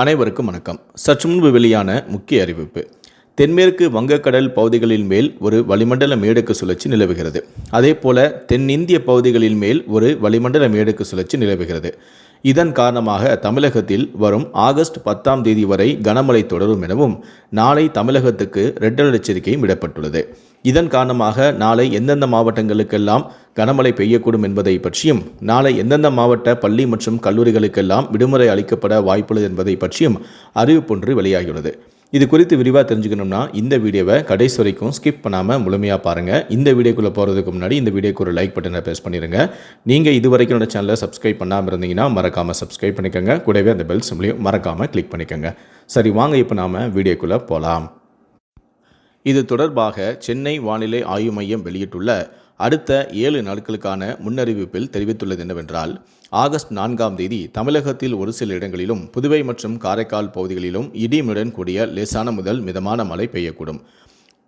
அனைவருக்கும் வணக்கம். சற்று முன்பு வெளியான முக்கிய அறிவிப்பு. தென்மேற்கு வங்கக்கடல் பகுதிகளின் மேல் ஒரு வளிமண்டல மேடுக்கு சுழற்சி நிலவுகிறது. அதே போல தென்னிந்திய பகுதிகளின் மேல் ஒரு வளிமண்டல மேடுக்கு சுழற்சி நிலவுகிறது. இதன் காரணமாக தமிழகத்தில் வரும் ஆகஸ்ட் பத்தாம் தேதி வரை கனமழை தொடரும் எனவும் நாளை தமிழகத்துக்கு ரெட் அலர்ட் எச்சரிக்கையும் விடப்பட்டுள்ளது. இதன் காரணமாக நாளை எந்தெந்த மாவட்டங்களுக்கெல்லாம் கனமழை பெய்யக்கூடும் என்பதை பற்றியும் நாளை எந்தெந்த மாவட்ட பள்ளி மற்றும் கல்லூரிகளுக்கெல்லாம் விடுமுறை அளிக்கப்பட வாய்ப்புள்ளது என்பதை பற்றியும் அறிவிப்பொன்று வெளியாகியுள்ளது. இது குறித்து விரிவாக தெரிஞ்சுக்கணும்னா இந்த வீடியோவை கடைசி வரைக்கும் ஸ்கிப் பண்ணாமல் முழுமையாக பாருங்கள் இந்த வீடியோக்குள்ளே போகிறதுக்கு முன்னாடி இந்த வீடியோக்கு ஒரு லைக் பட்டனை ப்ரெஸ் பண்ணிடுங்க நீங்கள் இது வரைக்கும் என்னோட சேனலை சப்ஸ்கிரைப் பண்ணாமல் இருந்தீங்கன்னா மறக்காமல் சப்ஸ்கிரைப் பண்ணிக்கோங்க. கூடவே அந்த பெல் சிம்லையும் மறக்காமல் கிளிக் பண்ணிக்கோங்க. சரி வாங்க இப்போ நாம் வீடியோக்குள்ளே போகலாம் இது தொடர்பாக சென்னை வானிலை ஆய்வு மையம் வெளியிட்டுள்ள அடுத்த ஏழு நாட்களுக்கான முன்னறிவிப்பில் தெரிவித்துள்ளது என்னவென்றால் ஆகஸ்ட் நான்காம் தேதி தமிழகத்தில் ஒரு சில இடங்களிலும் புதுவை மற்றும் காரைக்கால் பகுதிகளிலும் இடியுடன் கூடிய லேசான முதல் மிதமான மழை பெய்யக்கூடும்.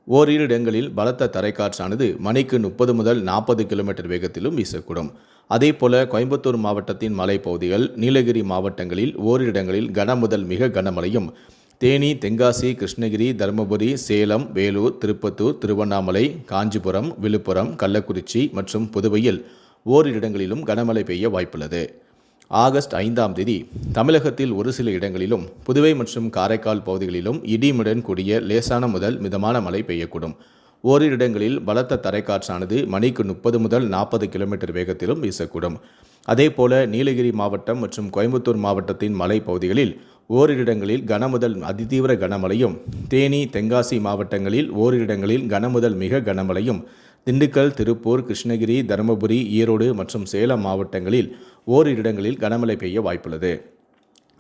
ஓரிரு இடங்களில் பலத்த தரைக்காற்றானது மணிக்கு முப்பது முதல் நாற்பது கிலோமீட்டர் வேகத்திலும் வீசக்கூடும். அதேபோல கோயம்புத்தூர் மாவட்டத்தின் மலைப்பகுதிகள் நீலகிரி மாவட்டங்களில் ஓரிரு இடங்களில் கன முதல் மிக கனமழையும் தேனி தென்காசி கிருஷ்ணகிரி தருமபுரி சேலம் வேலூர் திருப்பத்தூர் திருவண்ணாமலை காஞ்சிபுரம் விழுப்புரம் கள்ளக்குறிச்சி மற்றும் புதுவையில் ஓரிரு இடங்களிலும் கனமழை பெய்ய வாய்ப்புள்ளது. ஆகஸ்ட் ஐந்தாம் தேதி தமிழகத்தில் ஒரு சில இடங்களிலும் புதுவை மற்றும் காரைக்கால் பகுதிகளிலும் இடிமுடன் கூடிய லேசான முதல் மிதமான மழை பெய்யக்கூடும். ஓரிரு இடங்களில் பலத்த தரைக்காற்றானது மணிக்கு முப்பது முதல் நாற்பது கிலோமீட்டர் வேகத்திலும் வீசக்கூடும். அதேபோல நீலகிரி மாவட்டம் மற்றும் கோயம்புத்தூர் மாவட்டத்தின் மலைப்பகுதிகளில் ஓரிரு இடங்களில் கனமுதல் அதிதீவிர கனமழையும் தேனி தென்காசி மாவட்டங்களில் ஓரிரு இடங்களில் கனமுதல் மிக கனமழையும் திண்டுக்கல் திருப்பூர் கிருஷ்ணகிரி தருமபுரி ஈரோடு மற்றும் சேலம் மாவட்டங்களில் ஓரிரு இடங்களில் கனமழை பெய்ய வாய்ப்புள்ளது.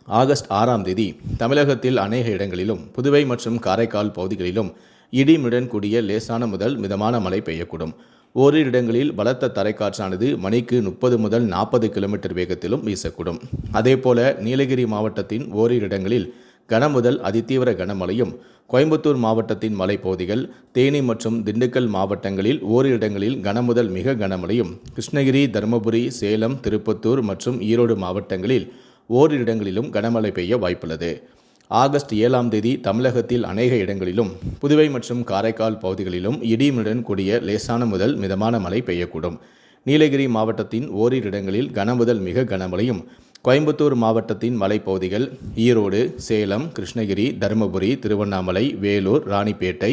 ஆகஸ்ட் ஆறாம் தேதி தமிழகத்தில் அநேக இடங்களிலும் புதுவை மற்றும் காரைக்கால் பகுதிகளிலும் இடிமுடன் கூடிய லேசான முதல் மிதமான மழை பெய்யக்கூடும். ஓரிரு இடங்களில் பலத்த தரைக்காற்றானது மணிக்கு முப்பது முதல் நாற்பது கிலோமீட்டர் வேகத்திலும் வீசக்கூடும். அதேபோல நீலகிரி மாவட்டத்தின் ஓரிரு இடங்களில் கனமுதல் அதிதீவிர கனமழையும் கோயம்புத்தூர் மாவட்டத்தின் மலைப்பகுதிகள் தேனி மற்றும் திண்டுக்கல் மாவட்டங்களில் ஓரிரு இடங்களில் கனமுதல் மிக கனமழையும் கிருஷ்ணகிரி தருமபுரி சேலம் திருப்பத்தூர் மற்றும் ஈரோடு மாவட்டங்களில் ஓரிரு இடங்களிலும் கனமழை பெய்ய வாய்ப்புள்ளது. ஆகஸ்ட் ஏழாம் தேதி தமிழகத்தில் அநேக இடங்களிலும் புதுவை மற்றும் காரைக்கால் பகுதிகளிலும் இடியுடன் கூடிய லேசான முதல் மிதமான மழை பெய்யக்கூடும். நீலகிரி மாவட்டத்தின் ஓரிரு இடங்களில் கனமுதல் மிக கனமழையும் கோயம்புத்தூர் மாவட்டத்தின் மலைப்பகுதிகள் ஈரோடு சேலம் கிருஷ்ணகிரி தருமபுரி திருவண்ணாமலை வேலூர் ராணிப்பேட்டை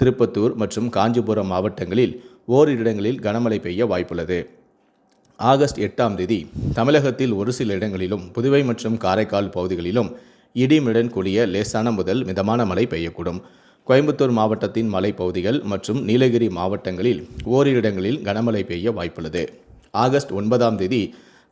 திருப்பத்தூர் மற்றும் காஞ்சிபுரம் மாவட்டங்களில் ஓரிரு இடங்களில் கனமழை பெய்ய வாய்ப்புள்ளது. ஆகஸ்ட் எட்டாம் தேதி தமிழகத்தில் ஒரு சில இடங்களிலும் புதுவை மற்றும் காரைக்கால் பகுதிகளிலும் இடிமுடன் கூடிய லேசான முதல் மிதமான மழை பெய்யக்கூடும். கோயம்புத்தூர் மாவட்டத்தின் மலைப்பகுதிகள் மற்றும் நீலகிரி மாவட்டங்களில் ஓரிரு இடங்களில் கனமழை பெய்ய வாய்ப்புள்ளது. ஆகஸ்ட் ஒன்பதாம் தேதி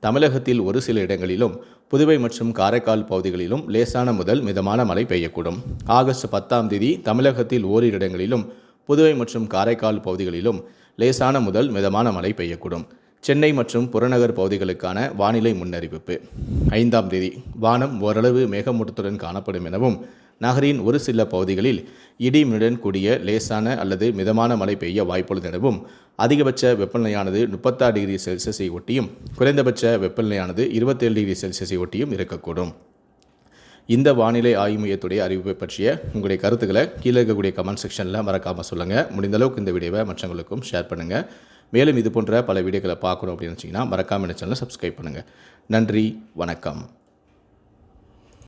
தமிழகத்தில் ஒரு சில இடங்களிலும் புதுவை மற்றும் காரைக்கால் பகுதிகளிலும் லேசான முதல் மிதமான மழை பெய்யக்கூடும். ஆகஸ்ட் பத்தாம் தேதி தமிழகத்தில் ஓரிரு இடங்களிலும் புதுவை மற்றும் காரைக்கால் பகுதிகளிலும் லேசான முதல் மிதமான மழை பெய்யக்கூடும். சென்னை மற்றும் புறநகர் பகுதிகளுக்கான வானிலை முன்னறிவிப்பு. ஐந்தாம் தேதி வானம் ஓரளவு மேகமூட்டத்துடன் காணப்படும் எனவும் நகரின் ஒரு சில பகுதிகளில் இடிமுடன் கூடிய லேசான அல்லது மிதமான மழை பெய்ய வாய்ப்புள்ளது எனவும் அதிகபட்ச வெப்பநிலையானது முப்பத்தாறு டிகிரி செல்சியஸை ஒட்டியும் குறைந்தபட்ச வெப்பநிலையானது இருபத்தேழு டிகிரி செல்சியஸை ஒட்டியும் இருக்கக்கூடும். இந்த வானிலை ஆய்வு மையத்துடைய அறிவிப்பை பற்றிய உங்களுடைய கருத்துக்களை கீழே இருக்கக்கூடிய கமெண்ட் செக்ஷனில் மறக்காமல் சொல்லுங்கள் முடிந்த அளவுக்கு இந்த வீடியோவை மற்றவங்களுக்கும் ஷேர் பண்ணுங்கள் மேலும் இது போன்ற பல வீடியோக்களை பார்க்கணும் அப்படின்னு வச்சிங்கன்னா மறக்காமல் இந்த சேனலை சப்ஸ்கிரைப் பண்ணுங்கள் நன்றி வணக்கம்.